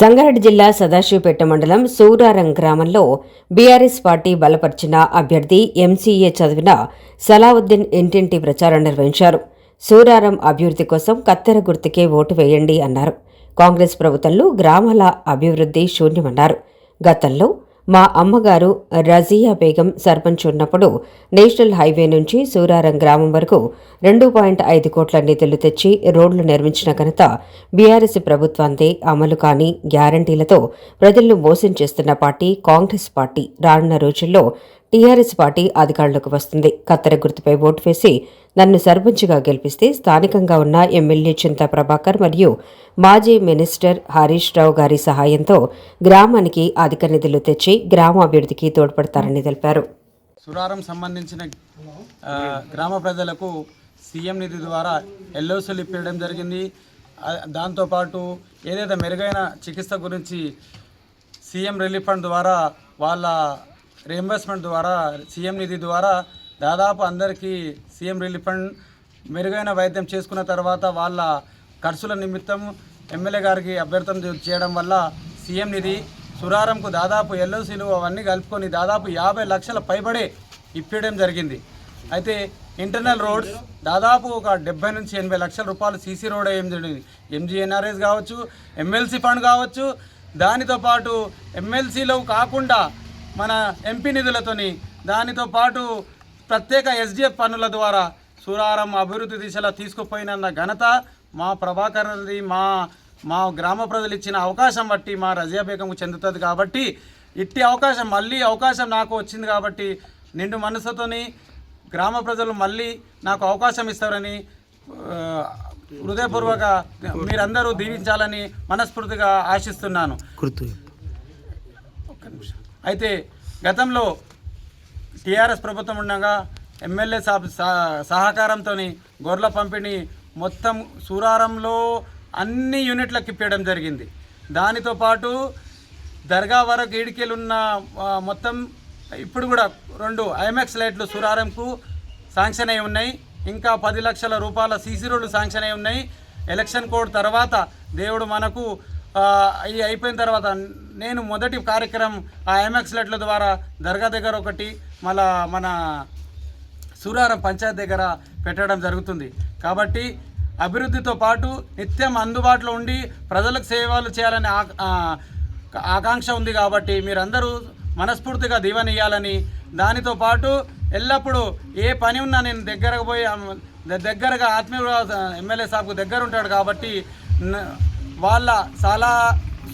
సంగారెడ్డి జిల్లా సదాశివపేట మండలం సూరారం గ్రామంలో బీఆర్ఎస్ పార్టీ బలపరిచిన అభ్యర్థి ఎంసీఏ చదివిన సలావుద్దీన్ ఇంటింటి ప్రచారం నిర్వహించారు. సూరారం అభివృద్ధి కోసం కత్తెర గుర్తుకే ఓటు వేయండి అన్నారు. కాంగ్రెస్ ప్రభుత్వంలో గ్రామాల అభివృద్ధి శూన్యమన్నారు. గతంలో మా అమ్మగారు రజియా బేగం సర్పంచ్ ఉన్నప్పుడు నేషనల్ హైవే నుంచి సూరారం గ్రామం వరకు రెండు పాయింట్ ఐదు కోట్ల నిధులు తెచ్చి రోడ్లు నిర్మించిన ఘనత బీఆర్ఎస్ ప్రభుత్వాందే అమలు కాని గ్యారంటీలతో ప్రజలను మోసం చేస్తున్న పార్టీ కాంగ్రెస్ పార్టీ రానున్న రోజుల్లో టీఆర్ఎస్ పార్టీ అధికారంలోకి వస్తుంది. కత్తెర గుర్తుపై ఓటు వేసి నన్ను సర్పంచ్గా గెలిపిస్తే స్థానికంగా ఉన్న ఎమ్మెల్యే చింతా ప్రభాకర్ మరియు మాజీ మినిస్టర్ హరీష్ రావు గారి సహాయంతో గ్రామానికి అధిక నిధులు తెచ్చి గ్రామ అభివృద్ధికి తోడ్పడతారని తెలిపారు. సురారం సంబంధించిన గ్రామ ప్రజలకు సీఎం నిధి ద్వారా ఎల్ఓసీలు ఇప్పించడం జరిగింది. దాంతోపాటు ఏదైతే మెరుగైన చికిత్స గురించి సీఎం రిలీఫ్ ఫండ్ ద్వారా వాళ్ళ రియంబర్స్మెంట్ ద్వారా సీఎం నిధి ద్వారా దాదాపు అందరికీ సీఎం రిలీఫ్ ఫండ్ మెరుగైన వైద్యం చేసుకున్న తర్వాత వాళ్ళ ఖర్చుల నిమిత్తం ఎమ్మెల్యే గారికి అభ్యర్థన చేయడం వల్ల సీఎం నిధి సురారంకు దాదాపు ఎల్ఓసీలు అవన్నీ కలుపుకొని దాదాపు యాభై లక్షల పైబడే ఇప్పించడం జరిగింది. అయితే ఇంటర్నల్ రోడ్స్ దాదాపు ఒక డెబ్బై నుంచి ఎనభై లక్షల రూపాయలు సీసీ రోడ్ ఏం జరిగింది. ఎంజీఎన్ఆర్ఎస్ కావచ్చు ఎమ్మెల్సీ ఫండ్ కావచ్చు దానితో పాటు ఎమ్మెల్సీలో కాకుండా మన ఎంపీ నిధులతోని దానితో పాటు ప్రత్యేక ఎస్డిఎఫ్ పనుల ద్వారా సూరారం అభివృద్ధి దిశలో తీసుకుపోయినన్న ఘనత మా ప్రభాకర్ది మా మా గ్రామ ప్రజలు ఇచ్చిన అవకాశం బట్టి మా రజియాబేగంకు చెందుతుంది కాబట్టి ఇట్టి అవకాశం మళ్ళీ అవకాశం నాకు వచ్చింది కాబట్టి నిండు మనసుతోని గ్రామ ప్రజలు మళ్ళీ నాకు అవకాశం ఇస్తారని హృదయపూర్వక మీరందరూ దీవించాలని మనస్ఫూర్తిగా ఆశిస్తున్నాను. అయితే గతంలో టీఆర్ఎస్ ప్రభుత్వం ఉండగా ఎమ్మెల్యే సహకారంతో గొర్రెల పంపిణీ మొత్తం సూరారంలో అన్ని యూనిట్లకు ఇప్పేయడం జరిగింది. దానితో పాటు దర్గా వరకు ఈడికెళ్ళున్న ఉన్న మొత్తం ఇప్పుడు కూడా రెండు ఐమాక్స్ లైట్లు సూరారంకు శాంక్షన్ అయి ఉన్నాయి. ఇంకా పది లక్షల రూపాయల సీసీ రోడ్లు శాంక్షన్ అయి ఉన్నాయి. ఎలక్షన్ కోడ్ తర్వాత దేవుడు మనకు ఇది అయిపోయిన తర్వాత నేను మొదటి కార్యక్రమం ఆ ఎంఎక్స్లెట్ల ద్వారా దర్గా దగ్గర ఒకటి మళ్ళా మన సూరారం పంచాయత్ దగ్గర పెట్టడం జరుగుతుంది. కాబట్టి అభివృద్ధితో పాటు నిత్యం అందుబాటులో ఉండి ప్రజలకు సేవలు చేయాలనే ఆ- ఆకాంక్ష ఉంది కాబట్టి మీరందరూ మనస్ఫూర్తిగా దీవెనియాలని దానితో పాటు ఎల్లప్పుడూ ఏ పని ఉన్నా నేను దగ్గరకు పోయి ద- దగ్గరగా ఆత్మీయ ఎమ్మెల్యే సాబ్కు దగ్గర ఉంటాడు కాబట్టి వాళ్ళ చాలా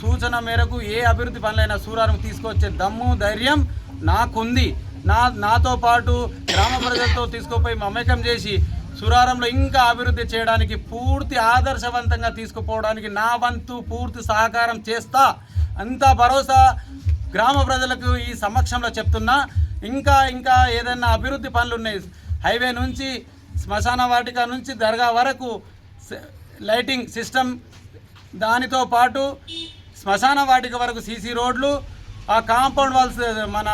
సూచన మేరకు ఏ అభివృద్ధి పనులైనా సూరారం తీసుకొచ్చే దమ్ము ధైర్యం నాకుంది. నా నాతో పాటు గ్రామ ప్రజలతో తీసుకుపోయి మమేకం చేసి సురారంలో ఇంకా అభివృద్ధి చేయడానికి పూర్తి ఆదర్శవంతంగా తీసుకుపోవడానికి నా వంతు పూర్తి సహకారం చేస్తా. అంత భరోసా గ్రామ ప్రజలకు ఈ సమక్షంలో చెప్తున్నా. ఇంకా ఇంకా ఏదైనా అభివృద్ధి పనులు ఉన్నాయి హైవే నుంచి శ్మశాన వాటిక నుంచి దర్గా వరకు లైటింగ్ సిస్టమ్ దానితో పాటు శ్మశాన వాటిక వరకు సీసీ రోడ్లు ఆ కాంపౌండ్ వాల్స్ మన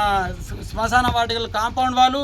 శ్మశాన వాటికల కాంపౌండ్ వాళ్ళు